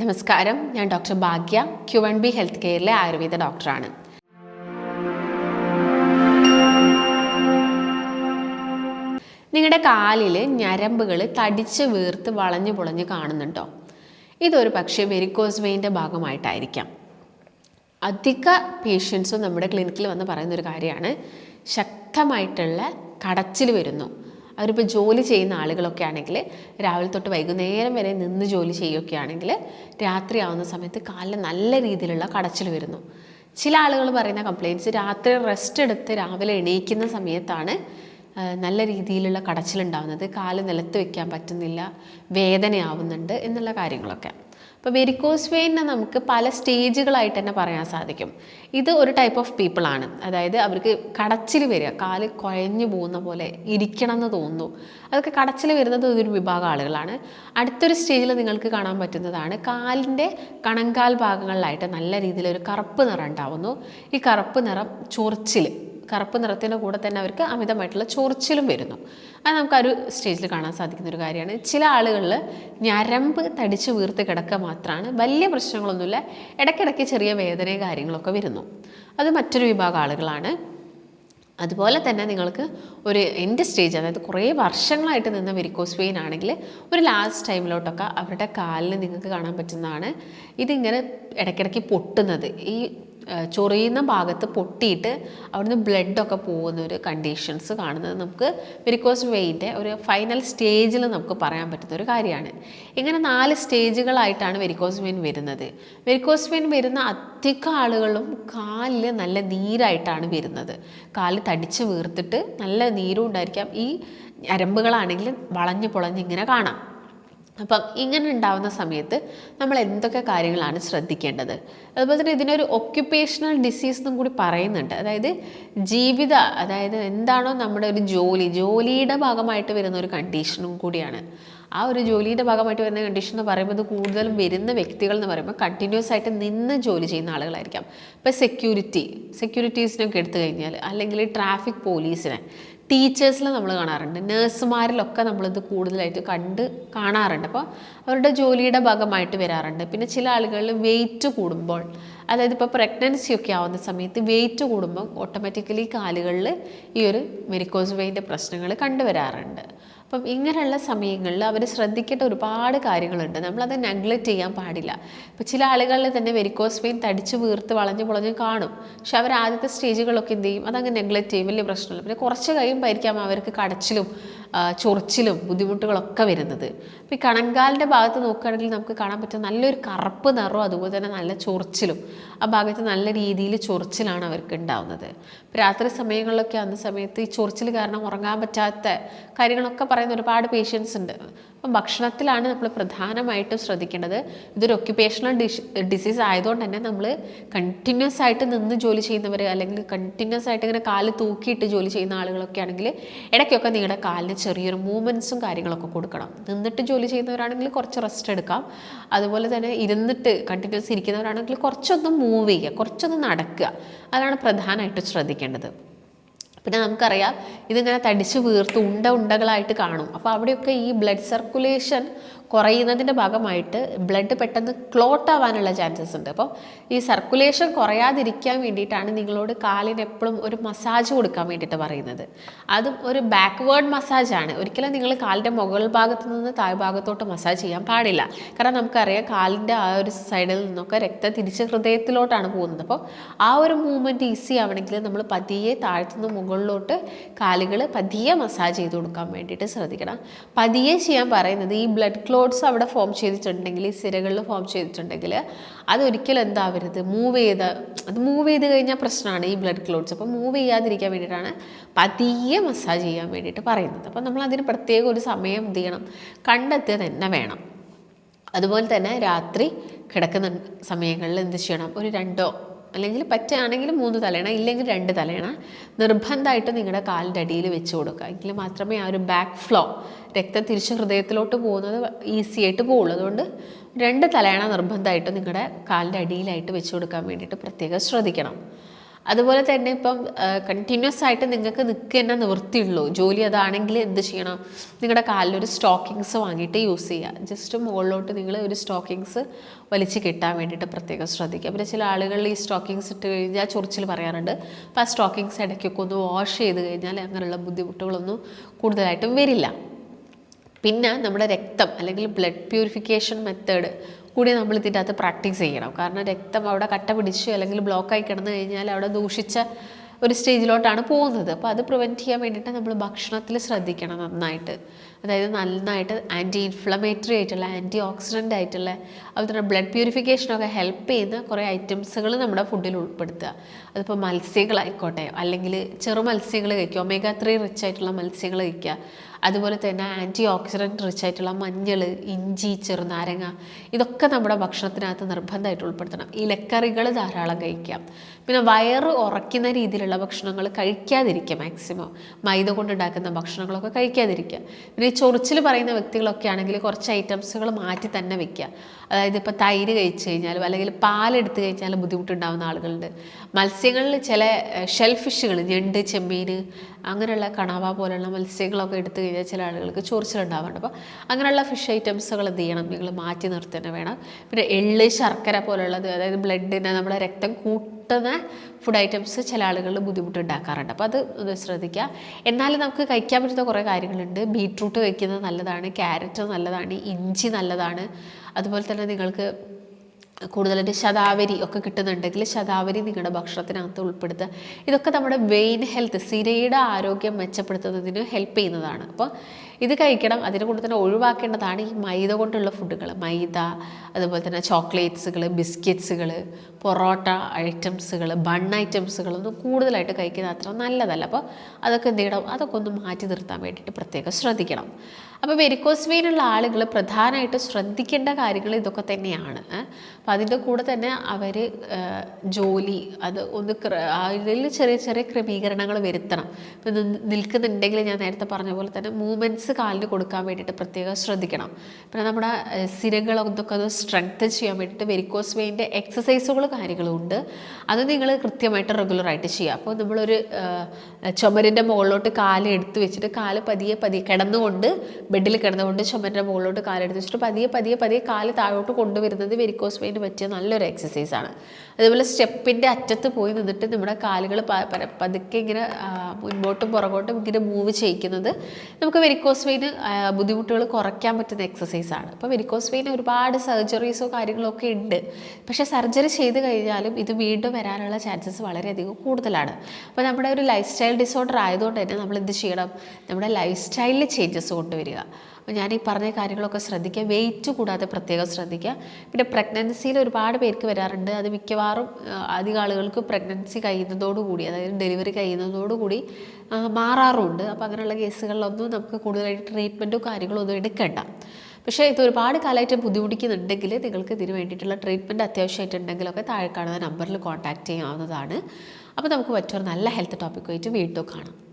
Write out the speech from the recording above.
നമസ്കാരം. ഞാൻ doctor Bhagya Q N B health കെയറിലെ Ayurveda ഡോക്ടറാണ്. നിങ്ങളുടെ കാലിൽ ഞരമ്പുകൾ തടിച്ച് വീർത്ത് വളഞ്ഞു പൊളഞ്ഞ് കാണുന്നുണ്ടോ? ഇതൊരു പക്ഷേ വെരിക്കോസ് വെയിന്റെ ഭാഗമായിട്ടായിരിക്കാം. അധിക പേഷ്യൻസും നമ്മുടെ ക്ലിനിക്കിൽ വന്ന് പറയുന്നൊരു കാര്യമാണ് ശക്തമായിട്ടുള്ള കടച്ചിൽ വരുന്നു. അവരിപ്പോൾ ജോലി ചെയ്യുന്ന ആളുകളൊക്കെ ആണെങ്കിൽ രാവിലെ തൊട്ട് വൈകുന്നേരം വരെ നിന്ന് ജോലി ചെയ്യുകയൊക്കെ ആണെങ്കിൽ രാത്രി ആവുന്ന സമയത്ത് കാലിൽ നല്ല രീതിയിലുള്ള കടച്ചിൽ വരുന്നു. ചില ആളുകൾ പറയുന്ന കംപ്ലയിന്റ്സ് രാത്രി റെസ്റ്റ് എടുത്ത് രാവിലെ എണീക്കുന്ന സമയത്താണ് നല്ല രീതിയിലുള്ള കടച്ചിലുണ്ടാവുന്നത്. കാൽ നിലത്ത് വെക്കാൻ പറ്റുന്നില്ല വേദനയാവുന്നുണ്ട് എന്നുള്ള കാര്യങ്ങളൊക്കെ. അപ്പോൾ വെരിക്കോസ് വെയിനെ നമുക്ക് പല സ്റ്റേജുകളായിട്ട് തന്നെ പറയാൻ സാധിക്കും. ഇത് ഒരു ടൈപ്പ് ഓഫ് പീപ്പിൾ ആണ്. അതായത് അവർക്ക് കടച്ചിൽ വരിക കാൽ കുഴഞ്ഞു പോകുന്ന പോലെ ഇരിക്കണം എന്ന് തോന്നുന്നു. അതൊക്കെ കടച്ചിൽ വരുന്നത് ഒരു വിഭാഗം ആളുകളാണ്. അടുത്തൊരു സ്റ്റേജിൽ നിങ്ങൾക്ക് കാണാൻ പറ്റുന്നതാണ് കാലിന്റെ കണങ്കാൽ ഭാഗങ്ങളിലായിട്ട് നല്ല രീതിയിൽ ഒരു കറുപ്പ് നിറം ഉണ്ടാവുന്നു. ഈ കറുപ്പ് നിറം ചൊറിച്ചിൽ കറുപ്പ് നിറത്തിന്റെ കൂടെ തന്നെ അവർക്ക് അമിതമായിട്ടുള്ള ചൊറിച്ചിലും വരുന്നു. അത് നമുക്ക് ആ ഒരു സ്റ്റേജിൽ കാണാൻ സാധിക്കുന്ന ഒരു കാര്യമാണ്. ചില ആളുകളിൽ ഞരമ്പ് തടിച്ച് വീർത്ത് കിടക്കുക മാത്രമാണ് വലിയ പ്രശ്നങ്ങളൊന്നുമില്ല. ഇടയ്ക്കിടയ്ക്ക് ചെറിയ വേദനയും കാര്യങ്ങളൊക്കെ വരുന്നു. അത് മറ്റൊരു വിഭാഗം ആളുകളാണ്. അതുപോലെ തന്നെ നിങ്ങൾക്ക് ഒരു എന്റെ സ്റ്റേജ് അതായത് കുറേ വർഷങ്ങളായിട്ട് നിന്ന വെരിക്കോസ് വെയിൻ ആണെങ്കിൽ ഒരു ലാസ്റ്റ് ടൈമിലോട്ടൊക്കെ അവരുടെ കാലിന് നിങ്ങൾക്ക് കാണാൻ പറ്റുന്നതാണ്. ഇതിങ്ങനെ ഇടയ്ക്കിടയ്ക്ക് പൊട്ടുന്നത്. ഈ ചൊറിയുന്ന ഭാഗത്ത് പൊട്ടിയിട്ട് അവിടുന്ന് ബ്ലഡൊക്കെ പോകുന്ന ഒരു കണ്ടീഷൻസ് കാണുന്നത് നമുക്ക് വെരിക്കോസ് വെയിന്റെ ഒരു ഫൈനൽ സ്റ്റേജിൽ നമുക്ക് പറയാൻ പറ്റുന്ന ഒരു കാര്യമാണ്. ഇങ്ങനെ നാല് സ്റ്റേജുകളായിട്ടാണ് വെരിക്കോസ് വെയിൻ വരുന്നത്. വെരിക്കോസ് വെയിൻ വരുന്ന അധിക ആളുകളും കാലിൽ നല്ല നീരായിട്ടാണ് വരുന്നത്. കാൽ തടിച്ച് വീർത്തിട്ട് നല്ല നീരും ഉണ്ടായിരിക്കാം. ഈ ഞരമ്പുകളാണെങ്കിൽ വളഞ്ഞ് പൊളഞ്ഞ് ഇങ്ങനെ കാണാം. അപ്പം ഇങ്ങനെ ഉണ്ടാവുന്ന സമയത്ത് നമ്മൾ എന്തൊക്കെ കാര്യങ്ങളാണ് ശ്രദ്ധിക്കേണ്ടത്? അതുപോലെ തന്നെ ഇതിനൊരു ഒക്യുപ്പേഷണൽ ഡിസീസ് എന്നും കൂടി പറയുന്നുണ്ട്. അതായത് ജീവിത അതായത് എന്താണോ നമ്മുടെ ഒരു ജോലി ജോലിയുടെ ഭാഗമായിട്ട് വരുന്ന ഒരു കണ്ടീഷനും കൂടിയാണ്. ആ ഒരു ജോലിയുടെ ഭാഗമായിട്ട് വരുന്ന കണ്ടീഷൻ എന്ന് പറയുമ്പോൾ കൂടുതലും വരുന്ന വ്യക്തികൾ എന്ന് പറയുമ്പോൾ കണ്ടിന്യൂസ് ആയിട്ട് നിന്ന് ജോലി ചെയ്യുന്ന ആളുകളായിരിക്കാം. ഇപ്പോൾ സെക്യൂരിറ്റി സെക്യൂരിറ്റീസിനൊക്കെ എടുത്തു കഴിഞ്ഞാൽ അല്ലെങ്കിൽ ട്രാഫിക് പോലീസിനെ ടീച്ചേഴ്സിൽ നമ്മൾ കാണാറുണ്ട്. നേഴ്സുമാരിലൊക്കെ നമ്മളിത് കൂടുതലായിട്ട് കണ്ട് കാണാറുണ്ട്. അപ്പോൾ അവരുടെ ജോലിയുടെ ഭാഗമായിട്ട് വരാറുണ്ട്. പിന്നെ ചില ആളുകളിൽ വെയിറ്റ് കൂടുമ്പോൾ അതായത് ഇപ്പോൾ പ്രഗ്നൻസി ഒക്കെ ആവുന്ന സമയത്ത് വെയിറ്റ് കൂടുമ്പോൾ ഓട്ടോമാറ്റിക്കലി കാലുകളിൽ ഈ ഒരു മെരിക്കോസ് വെയിന്റെ പ്രശ്നങ്ങൾ കണ്ടുവരാറുണ്ട്. അപ്പം ഇങ്ങനെയുള്ള സമയങ്ങളിൽ അവർ ശ്രദ്ധിക്കേണ്ട ഒരുപാട് കാര്യങ്ങളുണ്ട്. നമ്മളത് നെഗ്ലക്റ്റ് ചെയ്യാൻ പാടില്ല. ഇപ്പം ചില ആളുകളിൽ തന്നെ വെരിക്കോസ് വെയിൻ തടിച്ച് വീർത്ത് വളഞ്ഞ് പൊളഞ്ഞ് കാണും. പക്ഷെ അവർ ആദ്യത്തെ സ്റ്റേജുകളൊക്കെ എന്ത് ചെയ്യും? അതങ്ങ് നെഗ്ലക്റ്റ് ചെയ്യും. വലിയ പ്രശ്നമില്ല. പിന്നെ കുറച്ച് കഴിയുമ്പോൾ ആയിരിക്കാം അവർക്ക് കടച്ചിലും ചൊറിച്ചിലും ബുദ്ധിമുട്ടുകളൊക്കെ വരുന്നത്. അപ്പോൾ ഈ കണങ്കാലിന്റെ ഭാഗത്ത് നോക്കുകയാണെങ്കിൽ നമുക്ക് കാണാൻ പറ്റും നല്ലൊരു കറുപ്പ് നിറവും അതുപോലെ തന്നെ നല്ല ചൊറിച്ചിലും ആ ഭാഗത്ത് നല്ല രീതിയിൽ ചൊറിച്ചിലാണ് അവർക്ക് ഉണ്ടാവുന്നത്. രാത്രി സമയങ്ങളിലൊക്കെ ആകുന്ന സമയത്ത് ഈ ചൊറിച്ചിൽ കാരണം ഉറങ്ങാൻ പറ്റാത്ത കാര്യങ്ങളൊക്കെ പറയുന്ന ഒരുപാട് പേഷ്യൻസ് ഉണ്ട്. അപ്പം ഭക്ഷണത്തിലാണ് നമ്മൾ പ്രധാനമായിട്ടും ശ്രദ്ധിക്കേണ്ടത്. ഇതൊരു ഒക്യുപേഷണൽ ഡിഷ് ഡിസീസ് ആയതുകൊണ്ട് തന്നെ നമ്മൾ കണ്ടിന്യൂസ് ആയിട്ട് നിന്ന് ജോലി ചെയ്യുന്നവർ അല്ലെങ്കിൽ കണ്ടിന്യൂസ് ആയിട്ട് ഇങ്ങനെ കാൽ തൂക്കിയിട്ട് ജോലി ചെയ്യുന്ന ആളുകളൊക്കെ ആണെങ്കിൽ ഇടയ്ക്കൊക്കെ നിങ്ങളുടെ കാലിന് ചെറിയൊരു മൂവ്മെന്റ്സും കാര്യങ്ങളൊക്കെ കൊടുക്കണം. നിന്നിട്ട് ജോലി ചെയ്യുന്നവരാണെങ്കിൽ കുറച്ച് റെസ്റ്റ് എടുക്കാം. അതുപോലെ തന്നെ ഇരുന്നിട്ട് കണ്ടിന്യൂസ് ഇരിക്കുന്നവരാണെങ്കിൽ കുറച്ചൊന്ന് മൂവ് ചെയ്യുക കുറച്ചൊന്ന് നടക്കുക. അതാണ് പ്രധാനമായിട്ട് ശ്രദ്ധിക്കേണ്ടത്. പിന്നെ നമുക്കറിയാം ഇതിങ്ങനെ തടിച്ച് വീർത്ത് ഉണ്ട ഉണ്ടകളായിട്ട് കാണും. അപ്പോൾ അവിടെയൊക്കെ ഈ ബ്ലഡ് സർക്കുലേഷൻ കുറയുന്നതിന്റെ ഭാഗമായിട്ട് ബ്ലഡ് പെട്ടെന്ന് ക്ലോട്ട് ആവാനുള്ള ചാൻസസ് ഉണ്ട്. അപ്പോൾ ഈ സർക്കുലേഷൻ കുറയാതിരിക്കാൻ വേണ്ടിയിട്ടാണ് നിങ്ങളോട് കാലിന് എപ്പോഴും ഒരു മസാജ് കൊടുക്കാൻ വേണ്ടിയിട്ട് പറയുന്നത്. അതും ഒരു ബാക്ക്വേർഡ് മസാജാണ് ഒരിക്കലും നിങ്ങൾ കാലിന്റെ മുകൾ ഭാഗത്ത് നിന്ന് താഴ്ഭാഗത്തോട്ട് മസാജ് ചെയ്യാൻ പാടില്ല. കാരണം നമുക്കറിയാം കാലിന്റെ ആ ഒരു സൈഡിൽ നിന്നൊക്കെ രക്തം തിരിച്ച് ഹൃദയത്തിലോട്ടാണ് പോകുന്നത്. അപ്പോൾ ആ ഒരു മൂവ്മെന്റ് ഈസി ആവണമെങ്കിൽ നമ്മൾ പതിയെ താഴ്ത്തുനിന്ന് മുകളിലോട്ട് കാലുകൾ പതിയെ മസാജ് ചെയ്ത് കൊടുക്കാൻ വേണ്ടിയിട്ട് ശ്രദ്ധിക്കണം. പതിയെ ചെയ്യാൻ പറയുന്നത് ഈ ബ്ലഡ് ക്ലോട്ട്സ് അവിടെ ഫോം ചെയ്തിട്ടുണ്ടെങ്കിൽ ഈ സിരകളിൽ ഫോം ചെയ്തിട്ടുണ്ടെങ്കിൽ അതൊരിക്കലും എന്താവരുത്? മൂവ് ചെയ്ത് അത് മൂവ് ചെയ്ത് കഴിഞ്ഞാൽ പ്രശ്നമാണ് ഈ ബ്ലഡ് ക്ലോഡ്സ് അപ്പോൾ മൂവ് ചെയ്യാതിരിക്കാൻ വേണ്ടിയിട്ടാണ് പതിയെ മസാജ് ചെയ്യാൻ വേണ്ടിയിട്ട് പറയുന്നത്. അപ്പോൾ നമ്മൾ അതിന് പ്രത്യേക ഒരു സമയം എന്ത് ചെയ്യണം? കണ്ടെത്തുക തന്നെ വേണം. അതുപോലെ തന്നെ രാത്രി കിടക്കുന്ന സമയങ്ങളിൽ എന്ത് ചെയ്യണം? ഒരു രണ്ടോ അല്ലെങ്കിൽ പറ്റുകയാണെങ്കിൽ മൂന്ന് തലയണ ഇല്ലെങ്കിൽ രണ്ട് തലയണ നിർബന്ധമായിട്ട് നിങ്ങളുടെ കാലിന്റെ അടിയിൽ വെച്ച് കൊടുക്കുക. എങ്കിൽ മാത്രമേ ആ ഒരു ബാക്ക് ഫ്ലോ രക്തം തിരിച്ച് ഹൃദയത്തിലോട്ട് പോകുന്നത് ഈസി ആയിട്ട് പോകുള്ളൂ. അതുകൊണ്ട് രണ്ട് തലയണ നിർബന്ധമായിട്ട് നിങ്ങളുടെ കാലിന്റെ അടിയിലായിട്ട് വെച്ച് കൊടുക്കാൻ വേണ്ടിയിട്ട് പ്രത്യേകം ശ്രദ്ധിക്കണം. അതുപോലെ തന്നെ ഇപ്പം കണ്ടിന്യൂസ് ആയിട്ട് നിങ്ങൾക്ക് നിൽക്കുക തന്നെ നിവൃത്തിയുള്ളൂ. ജോലി അതാണെങ്കിൽ എന്ത് ചെയ്യണം? നിങ്ങളുടെ കാലിലൊരു സ്റ്റോക്കിങ്സ് വാങ്ങിയിട്ട് യൂസ് ചെയ്യുക ജസ്റ്റ് മുകളിലോട്ട് നിങ്ങൾ ഒരു സ്റ്റോക്കിങ്സ് വലിച്ച് കിട്ടാൻ വേണ്ടിയിട്ട് പ്രത്യേകം ശ്രദ്ധിക്കുക. പിന്നെ ചില ആളുകൾ ഈ സ്റ്റോക്കിങ്സ് ഇട്ട് കഴിഞ്ഞാൽ ചൊറിച്ചിൽ പറയാറുണ്ട്. അപ്പോൾ ആ സ്റ്റോക്കിങ്സ് ഇടയ്ക്കൊക്കെ ഒന്ന് വാഷ് ചെയ്ത് കഴിഞ്ഞാൽ അങ്ങനെയുള്ള ബുദ്ധിമുട്ടുകളൊന്നും കൂടുതലായിട്ടും വരില്ല. പിന്നെ നമ്മുടെ രക്തം അല്ലെങ്കിൽ ബ്ലഡ് പ്യൂരിഫിക്കേഷൻ മെത്തേഡ് കൂടി നമ്മൾ ഇതിന്റെ അകത്ത് പ്രാക്ടീസ് ചെയ്യണം. കാരണം രക്തം അവിടെ കട്ട പിടിച്ച് അല്ലെങ്കിൽ ബ്ലോക്കായി കിടന്നു കഴിഞ്ഞാൽ അവിടെ ദൂഷിച്ച ഒരു സ്റ്റേജിലോട്ടാണ് പോകുന്നത്. അപ്പോൾ അത് പ്രിവെന്റ് ചെയ്യാൻ വേണ്ടിയിട്ട് നമ്മൾ ഭക്ഷണത്തിൽ ശ്രദ്ധിക്കണം നന്നായിട്ട്. അതായത് നന്നായിട്ട് ആന്റി ഇൻഫ്ലമേറ്ററി ആയിട്ടുള്ള ആന്റി ഓക്സിഡന്റ് ആയിട്ടുള്ള അതുപോലെ തന്നെ ബ്ലഡ് പ്യൂരിഫിക്കേഷനൊക്കെ ഹെൽപ്പ് ചെയ്യുന്ന കുറേ ഐറ്റംസുകൾ നമ്മുടെ ഫുഡിൽ ഉൾപ്പെടുത്തുക. അതിപ്പോൾ മത്സ്യങ്ങളായിക്കോട്ടെ അല്ലെങ്കിൽ ചെറു മത്സ്യങ്ങൾ കഴിക്കുക ഒമേഗ ത്രീ റിച്ച് ആയിട്ടുള്ള മത്സ്യങ്ങൾ കഴിക്കുക. അതുപോലെ തന്നെ ആന്റി ഓക്സിഡന്റ് റിച്ച് ആയിട്ടുള്ള മഞ്ഞൾ ഇഞ്ചി ചെറുനാരങ്ങ ഇതൊക്കെ നമ്മുടെ ഭക്ഷണത്തിനകത്ത് നിർബന്ധമായിട്ട് ഉൾപ്പെടുത്തണം. ഇലക്കറികൾ ധാരാളം കഴിക്കാം. പിന്നെ വയറ് ഉറയ്ക്കുന്ന രീതിയിലുള്ള ഭക്ഷണങ്ങൾ കഴിക്കാതിരിക്കുക മാക്സിമം മൈദ കൊണ്ടുണ്ടാക്കുന്ന ഭക്ഷണങ്ങളൊക്കെ കഴിക്കാതിരിക്കുക. പിന്നെ ഈ ചൊറിച്ചിൽ പറയുന്ന വ്യക്തികളൊക്കെ ആണെങ്കിൽ കുറച്ച് ഐറ്റംസുകൾ മാറ്റി തന്നെ വെക്കുക. അതായത് ഇപ്പോൾ തൈര് കഴിച്ച് കഴിഞ്ഞാലും അല്ലെങ്കിൽ പാലെടുത്ത് കഴിച്ചാലും ബുദ്ധിമുട്ടുണ്ടാകുന്ന ആളുകളുണ്ട്. മത്സ്യങ്ങളിൽ ചില ഷെൽഫിഷുകൾ ഞണ്ട് ചെമ്മീൻ അങ്ങനെയുള്ള കണവ പോലെയുള്ള മത്സ്യങ്ങളൊക്കെ എടുത്തു കഴിഞ്ഞാൽ ചില ആളുകൾക്ക് ചൊറിച്ചിലുണ്ടാവാറുണ്ട്. അപ്പോൾ അങ്ങനെയുള്ള ഫിഷ് ഐറ്റംസുകൾ എന്ത് ചെയ്യണം? നിങ്ങൾ മാറ്റി നിർത്തി തന്നെ വേണം. പിന്നെ എള്ള് ശർക്കര പോലുള്ളത് അതായത് ബ്ലഡിനെ നമ്മുടെ രക്തം കൂട്ടുന്ന ഫുഡ് ഐറ്റംസ് ചില ആളുകളിൽ ബുദ്ധിമുട്ടുണ്ടാക്കാറുണ്ട്. അപ്പോൾ അത് ഒന്ന് ശ്രദ്ധിക്കുക. എന്നാലും നമുക്ക് കഴിക്കാൻ പറ്റുന്ന കുറേ കാര്യങ്ങളുണ്ട്. ബീട്രൂട്ട് കഴിക്കുന്നത് നല്ലതാണ് ക്യാരറ്റ് നല്ലതാണ് ഇഞ്ചി നല്ലതാണ് അതുപോലെ തന്നെ നിങ്ങൾക്ക് കൂടുതലായിട്ട് ശതാവരി ഒക്കെ കിട്ടുന്നുണ്ടെങ്കിൽ ശതാവരി നിങ്ങളുടെ ഭക്ഷണത്തിനകത്ത് ഉൾപ്പെടുത്തുക. ഇതൊക്കെ നമ്മുടെ വെയിൻ ഹെൽത്ത് സിരയുടെ ആരോഗ്യം മെച്ചപ്പെടുത്തുന്നതിന് ഹെൽപ്പ് ചെയ്യുന്നതാണ്. അപ്പോൾ ഇത് കഴിക്കണം അതിന് കൂടെ തന്നെ ഒഴിവാക്കേണ്ടതാണ് ഈ മൈദ കൊണ്ടുള്ള ഫുഡുകൾ മൈദ അതുപോലെ തന്നെ ചോക്ലേറ്റ്സുകൾ ബിസ്ക്കറ്റ്സുകൾ പൊറോട്ട ഐറ്റംസുകൾ ബൺ ഐറ്റംസുകളൊന്നും കൂടുതലായിട്ട് കഴിക്കുന്നത് അത്ര നല്ലതല്ല. അപ്പോൾ അതൊക്കെ എന്ത് ചെയ്യണം? അതൊക്കെ ഒന്ന് മാറ്റി നിർത്താൻ വേണ്ടിയിട്ട് പ്രത്യേകം ശ്രദ്ധിക്കണം. അപ്പോൾ വെരിക്കോസ് വെയിനുള്ള ആളുകൾ പ്രധാനമായിട്ട് ശ്രദ്ധിക്കേണ്ട കാര്യങ്ങൾ ഇതൊക്കെ തന്നെയാണ്. അപ്പോൾ അതിന്റെ കൂടെ തന്നെ അവർ ജോലി അത് ഒന്ന് അതിൽ ചെറിയ ചെറിയ ക്രമീകരണങ്ങൾ വരുത്തണം. ഇപ്പം നിൽക്കുന്നുണ്ടെങ്കിൽ ഞാൻ നേരത്തെ പറഞ്ഞ പോലെ തന്നെ മൂവ്മെന്റ്സ് കാലിന് കൊടുക്കാൻ വേണ്ടിയിട്ട് പ്രത്യേകം ശ്രദ്ധിക്കണം. പിന്നെ നമ്മുടെ സിരകളൊക്കെ അത് സ്ട്രെങ്ത് ചെയ്യാൻ വേണ്ടിയിട്ട് വെരിക്കോസ് വെയിന്റെ എക്സസൈസുകൾ കാര്യങ്ങളും ഉണ്ട് അത് നിങ്ങൾ കൃത്യമായിട്ട് റെഗുലറായിട്ട് ചെയ്യുക. അപ്പോൾ നമ്മളൊരു ചുമരിന്റെ മുകളിലോട്ട് കാൽ എടുത്ത് വെച്ചിട്ട് കാൽ പതിയെ പതിയെ കിടന്നുകൊണ്ട് ബെഡിൽ കിടന്നുകൊണ്ട് ചുമരിന്റെ മുകളിലോട്ട് കാലെടുത്ത് വെച്ചിട്ട് പതിയെ പതിയെ പതിയെ കാൽ താഴോട്ട് കൊണ്ടുവരുന്നത് വെരിക്കോസ് വെയിന് പറ്റിയ നല്ലൊരു എക്സസൈസാണ് അതുപോലെ സ്റ്റെപ്പിന്റെ അറ്റത്ത് പോയി നിന്നിട്ട് നമ്മുടെ കാലുകൾ പതുക്കെ ഇങ്ങനെ മുൻപോട്ടും പുറകോട്ടും ഇങ്ങനെ മൂവ് ചെയ്യിക്കുന്നത് നമുക്ക് വെരിക്കോസ് വെയിന് ബുദ്ധിമുട്ടുകൾ കുറയ്ക്കാൻ പറ്റുന്ന എക്സസൈസാണ് അപ്പോൾ വെരിക്കോസ് വെയിൻ ഒരുപാട് സർജറീസോ കാര്യങ്ങളോ ഒക്കെ ഉണ്ട്. പക്ഷേ സർജറി ചെയ്ത് കഴിഞ്ഞാലും ഇത് വീണ്ടും വരാനുള്ള ചാൻസസ് വളരെയധികം കൂടുതലാണ്. അപ്പോൾ നമ്മുടെ ഒരു ലൈഫ് സ്റ്റൈൽ ഡിസോർഡർ ആയതുകൊണ്ട് തന്നെ നമ്മൾ എന്ത് ചെയ്യണം? നമ്മുടെ ലൈഫ് സ്റ്റൈലിൽ ചേഞ്ചസ് കൊണ്ടുവരിക അപ്പോൾ ഞാൻ ഈ പറഞ്ഞ കാര്യങ്ങളൊക്കെ ശ്രദ്ധിക്കുക. വെയിറ്റ് കൂടാതെ പ്രത്യേകം ശ്രദ്ധിക്കുക. പിന്നെ പ്രഗ്നൻസിയിൽ ഒരുപാട് പേർക്ക് വരാറുണ്ട്. അത് മിക്കവാറും അധികം ആളുകൾക്ക് പ്രഗ്നൻസി കഴിയുന്നതോടുകൂടി അതായത് ഡെലിവറി കഴിയുന്നതോടുകൂടി മാറാറുണ്ട്. അപ്പോൾ അങ്ങനെയുള്ള കേസുകളിലൊന്നും നമുക്ക് കൂടുതലായിട്ട് ട്രീറ്റ്മെന്റോ കാര്യങ്ങളോ ഒന്നും എടുക്കണ്ട. പക്ഷേ ഇത് ഒരുപാട് കാലമായിട്ട് ബുദ്ധിമുട്ടിക്കുന്നുണ്ടെങ്കിൽ നിങ്ങൾക്ക് ഇതിന് വേണ്ടിയിട്ടുള്ള ട്രീറ്റ്മെന്റ് അത്യാവശ്യമായിട്ടുണ്ടെങ്കിലൊക്കെ താഴെ കാണുന്ന നമ്പറിൽ കോൺടാക്റ്റ് ചെയ്യാവുന്നതാണ്. അപ്പോൾ നമുക്ക് മറ്റൊരു നല്ല ഹെൽത്ത് ടോപ്പിക്കുമായിട്ട് വീണ്ടും കാണാം.